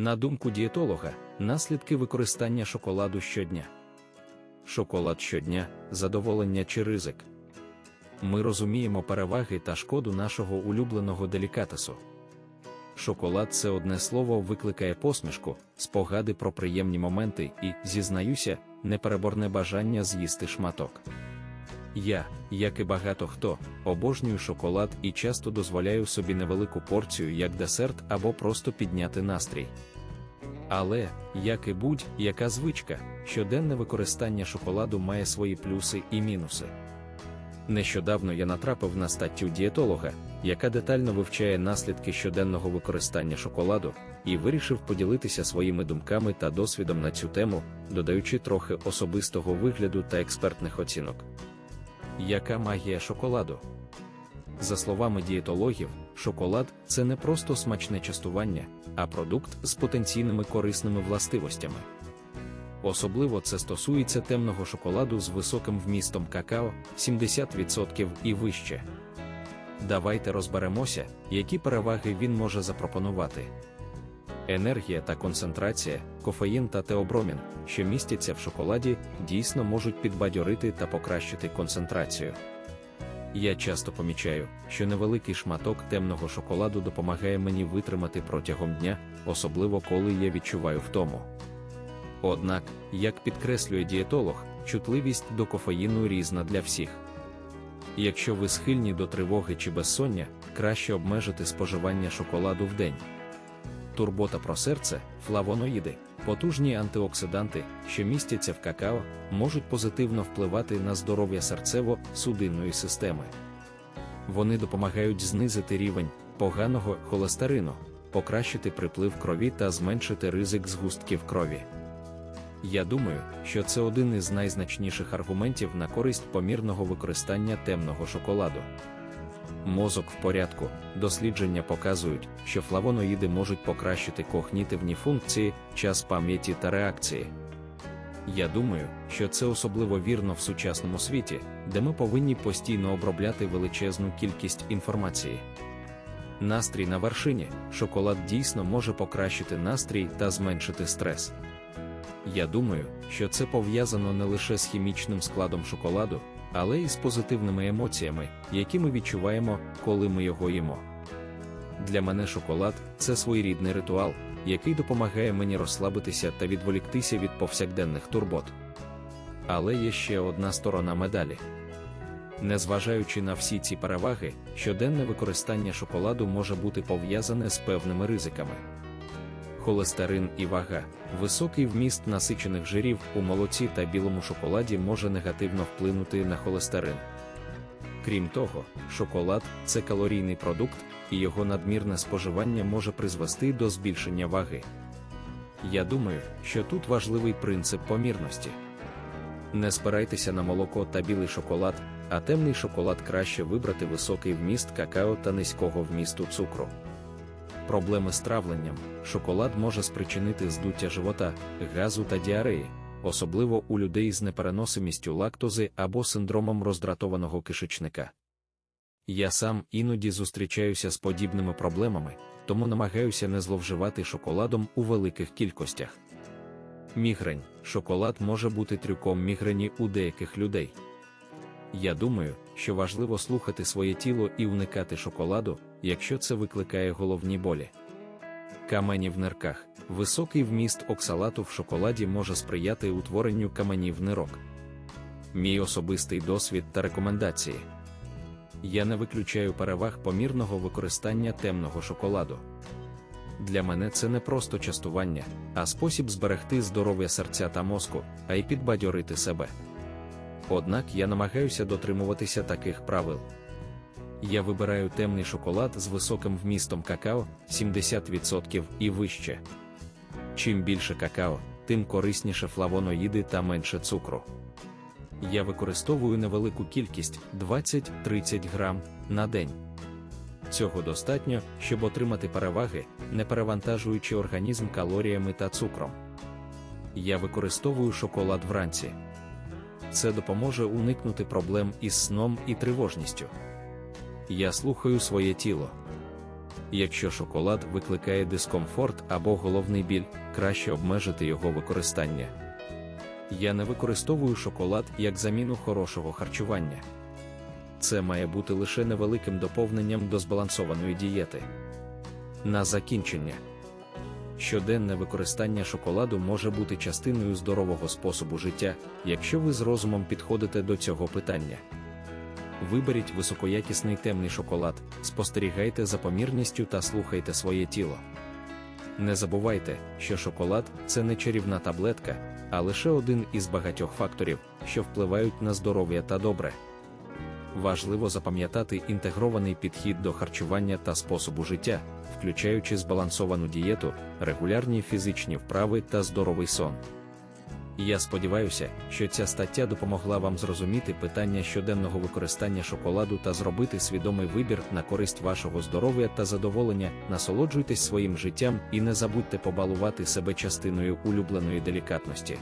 На думку дієтолога, наслідки використання шоколаду щодня. Шоколад щодня задоволення чи ризик. Ми розуміємо переваги та шкоду нашого улюбленого делікатесу. Шоколад це одне слово викликає посмішку, спогади про приємні моменти і, зізнаюся, непереборне бажання з'їсти шматок. Я, як і багато хто, обожнюю шоколад і часто дозволяю собі невелику порцію як десерт або просто підняти настрій. Але, як і будь-яка звичка, щоденне використання шоколаду має свої плюси і мінуси. Нещодавно я натрапив на статтю дієтолога, яка детально вивчає наслідки щоденного використання шоколаду, і вирішив поділитися своїми думками та досвідом на цю тему, додаючи трохи особистого вигляду та експертних оцінок. Яка магія шоколаду? За словами дієтологів, шоколад це не просто смачне частування, а продукт з потенційними корисними властивостями. Особливо це стосується темного шоколаду з високим вмістом какао 70% і вище. Давайте розберемося, які переваги він може запропонувати. Енергія та концентрація, кофеїн та теобромін, що містяться в шоколаді, дійсно можуть підбадьорити та покращити концентрацію. Я часто помічаю, що невеликий шматок темного шоколаду допомагає мені витримати протягом дня, особливо коли я відчуваю втому. Однак, як підкреслює дієтолог, чутливість до кофеїну різна для всіх. Якщо ви схильні до тривоги чи безсоння, краще обмежити споживання шоколаду в день. Турбота про серце, флавоноїди, потужні антиоксиданти, що містяться в какао, можуть позитивно впливати на здоров'я серцево-судинної системи. Вони допомагають знизити рівень поганого холестерину, покращити приплив крові та зменшити ризик згустків крові. Я думаю, що це один із найзначніших аргументів на користь помірного використання темного шоколаду. Мозок в порядку, дослідження показують, що флавоноїди можуть покращити когнітивні функції, час пам'яті та реакції. Я думаю, що це особливо вірно в сучасному світі, де ми повинні постійно обробляти величезну кількість інформації. Настрій на вершині, шоколад дійсно може покращити настрій та зменшити стрес. Я думаю, що це пов'язано не лише з хімічним складом шоколаду, але й з позитивними емоціями, які ми відчуваємо, коли ми його їмо. Для мене шоколад це своєрідний ритуал, який допомагає мені розслабитися та відволіктися від повсякденних турбот. Але є ще одна сторона медалі. Незважаючи на всі ці переваги, щоденне використання шоколаду може бути пов'язане з певними ризиками. Холестерин і вага, високий вміст насичених жирів у молоці та білому шоколаді може негативно вплинути на холестерин. Крім того, шоколад це калорійний продукт, і його надмірне споживання може призвести до збільшення ваги. Я думаю, що тут важливий принцип помірності. Не спирайтеся на молоко та білий шоколад, а темний шоколад краще вибрати високий вміст какао та низького вмісту цукру. Проблеми з травленням, шоколад може спричинити здуття живота, газу та діареї, особливо у людей з непереносимістю лактози або синдромом роздратованого кишечника. Я сам іноді зустрічаюся з подібними проблемами, тому намагаюся не зловживати шоколадом у великих кількостях. Мігрень, шоколад може бути трюком мігрені у деяких людей. Я думаю, що важливо слухати своє тіло і уникати шоколаду, якщо це викликає головні болі. Камені в нирках, високий вміст оксалату в шоколаді може сприяти утворенню каменів нирок. Мій особистий досвід та рекомендації. Я не виключаю переваг помірного використання темного шоколаду. Для мене це не просто частування, а спосіб зберегти здоров'я серця та мозку, а й підбадьорити себе. Однак я намагаюся дотримуватися таких правил. Я вибираю темний шоколад з високим вмістом какао 70% і вище. Чим більше какао, тим корисніше флавоноїди та менше цукру. Я використовую невелику кількість 20-30 грам на день. Цього достатньо, щоб отримати переваги, не перевантажуючи організм калоріями та цукром. Я використовую шоколад вранці. Це допоможе уникнути проблем із сном і тривожністю. Я слухаю своє тіло. Якщо шоколад викликає дискомфорт або головний біль, краще обмежити його використання. Я не використовую шоколад як заміну хорошого харчування. Це має бути лише невеликим доповненням до збалансованої дієти. На закінчення. Щоденне використання шоколаду може бути частиною здорового способу життя, якщо ви з розумом підходите до цього питання. Виберіть високоякісний темний шоколад, спостерігайте за помірністю та слухайте своє тіло. Не забувайте, що шоколад це не чарівна таблетка, а лише один із багатьох факторів, що впливають на здоров'я та добре. Важливо запам'ятати інтегрований підхід до харчування та способу життя, включаючи збалансовану дієту, регулярні фізичні вправи та здоровий сон. Я сподіваюся, що ця стаття допомогла вам зрозуміти питання щоденного використання шоколаду та зробити свідомий вибір на користь вашого здоров'я та задоволення. Насолоджуйтесь своїм життям і не забудьте побалувати себе частиною улюбленої делікатності.